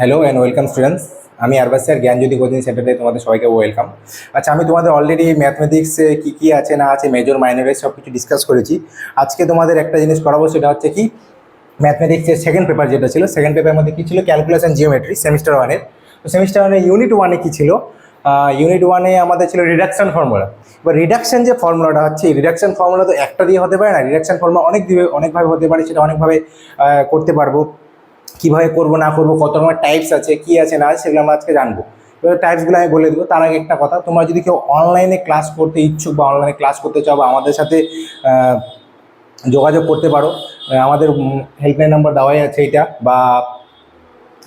Hello and welcome students আমি আরবাসিয়ার জ্ঞানজ্যোতি coaching সেন্টারে তোমাদের সবাইকে ওয়েলকাম আচ্ছা আমি তোমাদের অলরেডি ম্যাথমেটিক্সে কী কী আছে, না আছে মেজর মাইনরের সব কিছু ডিসকাস করেছি। আজকে তোমাদের একটা জিনিস করাবো সেটা হচ্ছে কি ম্যাথমেটিক্সের সেকেন্ড পেপার যেটা ছিল সেকেন্ড পেপারের মধ্যে কী ছিল? ক্যালকুলেশন জিওমেট্রি সেমিস্টার ওয়ানের তো সেমিস্টার ওয়ানের ইউনিট ওয়ানে কী ছিল? ইউনিট ওয়ানে আমাদের ছিল রিডাকশন ফর্মুলা এবার রিডাকশন যে ফর্মুলাটা হচ্ছে রিডাকশন ফর্মুলা তো একটা দিয়ে হতে পারে না। রিডাকশন ফর্মুলা অনেক দিয়ে অনেকভাবে হতে পারে, সেটা অনেকভাবে করতে পারব। কীভাবে করব, না করব, কত রকমের টাইপস আছে, কী আছে, না আছে, সেগুলো আমরা আজকে জানব। এবার টাইপসগুলো আমি বলে দেবো। তার আগে একটা কথা, তোমরা যদি কেউ অনলাইনে ক্লাস করতে ইচ্ছুক বা অনলাইনে ক্লাস করতে চাও বা আমাদের সাথে যোগাযোগ করতে পারো আমাদের হেল্পলাইন নাম্বার দেওয়াই আছে এটা, বা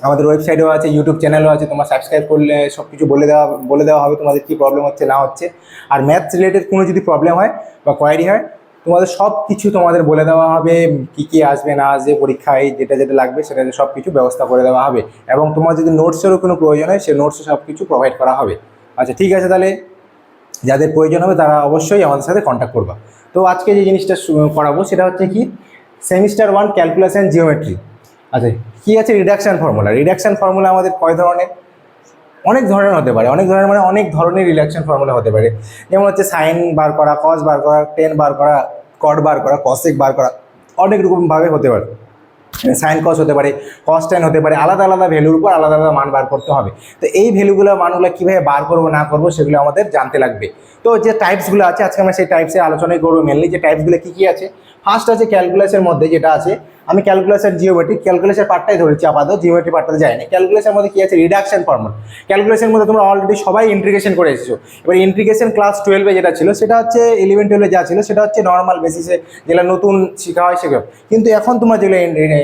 আমাদের ওয়েবসাইটেও আছে ইউটিউব চ্যানেলও আছে, তোমরা সাবস্ক্রাইব করলে সব কিছু বলে দেওয়া বলে দেওয়া হবে তোমাদের কী প্রবলেম হচ্ছে, না হচ্ছে। আর ম্যাথস রিলেটেড কোনো যদি প্রবলেম হয় বা কোয়ারি হয় তোমাদের সব কিছু তোমাদের বলে দেওয়া হবে, কী কী আসবে, না আসবে পরীক্ষায় যেটা যেটা লাগবে সেটা সব কিছু ব্যবস্থা করে দেওয়া হবে। এবং তোমার যদি নোটসেরও কোনো প্রয়োজন হয়, সে নোটসও সব কিছু প্রোভাইড করা হবে। আচ্ছা ঠিক আছে তাহলে? যাদের প্রয়োজন হবে তারা অবশ্যই আমাদের সাথে কন্ট্যাক্ট করবা। তো আজকে যে জিনিসটা করাবো সেটা হচ্ছে কি? সেমিস্টার ওয়ান ক্যালকুলেশন জিওমেট্রি আচ্ছা কী আছে? রিডাকশন ফর্মুলা রিডাকশন ফর্মুলা আমাদের কয় ধরনের? অনেক ধরনের হতে পারে। অনেক ধরনের মানে অনেক ধরনের রিডাকশন ফর্মুলা হতে পারে। যেমন হচ্ছে সাইন বার করা কস বার করা টেন বার করা কট বার করা কসেক বার করা, অনেক রকমভাবে হতে পারে। সাইন কস হতে পারে কস টেন হতে পারে, আলাদা আলাদা ভ্যালুর উপর আলাদা আলাদা মান বার করতে হবে। তো এই ভ্যালুগুলো মানগুলো কীভাবে বার করব, না করব, সেগুলো আমাদের জানতে লাগবে। তো যে টাইপসগুলো আছে, আজকে আমরা সেই টাইপসের আলোচনাই করব মেনলি যে টাইপসগুলো কী কী আছে। ফার্স্ট আছে ক্যালকুলাসের মধ্যে যেটা আছে আমি ক্যালকুলাসের জিওমেট্রিক ক্যালকুলেশন পার্টটাই ধরেছি আপাতত জিওমেট্রি পার্টটাতে যায়নি ক্যালকুলাসের মধ্যে কী আছে? রিডাকশন ফর্মুলা ক্যালকুলেশনের মধ্যে তোমরা অলরেডি সবাই ইন্টিগ্রেশন করে এসেছ। এবার ইন্টিগ্রেশন ক্লাস টুয়েলভে যেটা ছিল, সেটা হচ্ছে ইলেভেন টুয়েলভে যা ছিল, সেটা হচ্ছে নর্মাল বেসিসে যেটা নতুন শেখা হয় সেগুলো। কিন্তু এখন তোমরা যেগুলো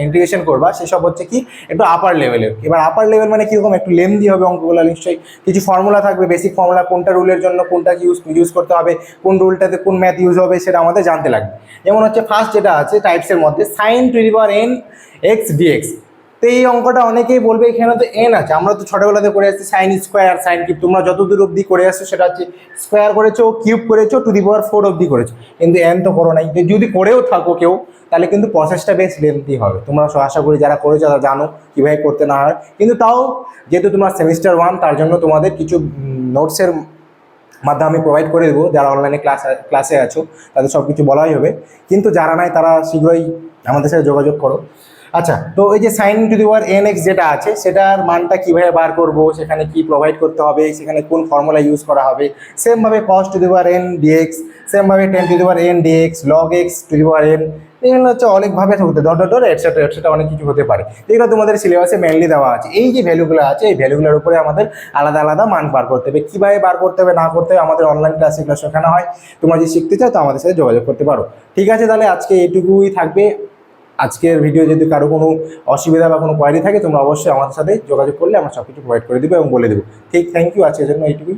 ইন্টিগ্রেশন করবা, সেসব হচ্ছে কি? একটু আপার লেভেলের এবার আপার লেভেল মানে কীরকম? একটু লেন্দি হবে অঙ্কগুলো নিশ্চয়ই। কিছু ফর্মুলা থাকবে বেসিক ফর্মুলা কোনটা রুলের জন্য কোনটা ইউজ ইউজ করতে হবে, কোন রুলটাতে কোন ম্যাথ ইউজ হবে, সেটা আমাদের জানতে লাগবে। যেমন হচ্ছে ফার্স্ট যেটা আছে টাইপসের মধ্যে sine to the power n x dx তো এই অঙ্কটা অনেকেই বলবে, এখানে তো এন আছে। আমরা তো ছোটোবেলাতে করে আসছি সাইন স্কোয়ার সাইন কিউব তোমরা যতদূর অবধি করে আসছো সেটা হচ্ছে স্কোয়ার করেছ কিউব করেছ টু দি পাওয়ার ফোর অবধি করেছ। কিন্তু এন তো করো নাই। যদি করেও থাকো কেউ, তাহলে কিন্তু প্রসেসটা বেশ লেন্থি হবে। তোমরা আশা করি যারা করেছ, তারা জানো কীভাবে করতে না হয়। কিন্তু তাও, যেহেতু তোমার সেমিস্টার ওয়ান তার জন্য তোমাদের কিছু নোটসের মাধ্যমে আমি প্রোভাইড করে দেবো। যারা অনলাইনে ক্লাস ক্লাসে আছো, তাদের সব কিছু বলাই হবে। কিন্তু যারা নাই, তারা শীঘ্রই আমাদের সাথে যোগাযোগ করো। আচ্ছা তো এই যে sine to the power n x যেটা আছে, সেটার মানটা কীভাবে বার করব? সেখানে কি প্রোভাইড করতে হবে? সেখানে কোন ফর্মুলা ইউজ করা হবে? সেমভাবে cos to the power n dx সেমভাবে tan to the power n dx log x to the power n এগুলো হচ্ছে অনেকভাবে হতে ডট ডট এটসেট্রা এটসেট্রা অনেক কিছু হতে পারে। এগুলো তোমাদের সিলেবাসে মেনলি দেওয়া আছে। এই যে ভ্যালুগুলো আছে, এই ভ্যালুগুলোর উপরে আমাদের আলাদা আলাদা মান বার করতে হবে। কীভাবে বার করতে হবে, না করতে হবে, আমাদের অনলাইন ক্লাসে এগুলো শেখানো হয়। তোমরা যদি শিখতে চাও, তো আমাদের সাথে যোগাযোগ করতে পারো। ঠিক আছে, তাহলে আজকে এইটুকুই থাকবে। আজকের ভিডিও যদি কারও কোনো অসুবিধা বা কোনো কোয়ারি থাকে, তোমরা অবশ্যই আমাদের সাথে যোগাযোগ করলে আমরা সব কিছু প্রোভাইড করে দেবো এবং বলে দেবো। ঠিক থ্যাংক ইউ আজকের জন্য এইটুকুই